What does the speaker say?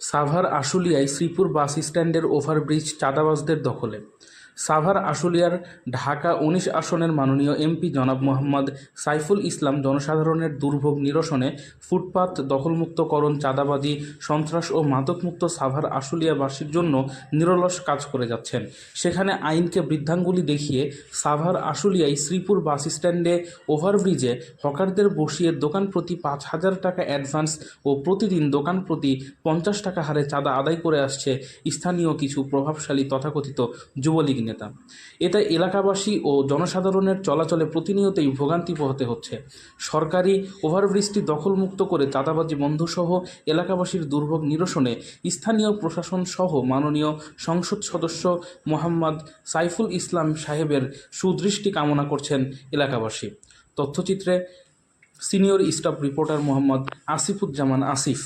সাভার আশুলিয়ায় শ্রীপুর বাস স্ট্যান্ডের ওভারব্রিজ চাঁদাবাজদের দখলে। সাভার আশুলিয়ার ঢাকা উনিশ আসনের মাননীয় এমপি জনাব মোহাম্মদ সাইফুল ইসলাম জনসাধারণের দুর্ভোগ নিরসনে ফুটপাত দখলমুক্তকরণ, চাঁদাবাজি, সন্ত্রাস ও মাদকমুক্ত সাভার আশুলিয়াবাসীর জন্য নিরলস কাজ করে যাচ্ছেন। সেখানে আইনকে বৃদ্ধাঙ্গুলি দেখিয়ে সাভার আশুলিয়ায় শ্রীপুর বাস স্ট্যান্ডে ওভারব্রিজে হকারদের বসিয়ে দোকান প্রতি পাঁচ হাজার টাকা অ্যাডভান্স ও প্রতিদিন দোকান প্রতি পঞ্চাশ টাকা হারে চাঁদা আদায় করে আসছে স্থানীয় কিছু প্রভাবশালী তথাকথিত যুবলীগ নেতা। এতে এলাকাবাসী ও জনসাধারণের চলাচলে প্রতিনিয়তই ভোগান্তি পোহাতে হচ্ছে। সরকারি ওভারব্রিজটি দখলমুক্ত করে চাঁদাবাজি বন্ধসহ এলাকাবাসীর দুর্ভোগ নিরসনে স্থানীয় প্রশাসন সহ মাননীয় সংসদ সদস্য মোহাম্মদ সাইফুল ইসলাম সাহেবের সুদৃষ্টি কামনা করছেন এলাকাবাসী। তথ্যচিত্রে senior staff reporter Mohammad Asifuzzaman Asif.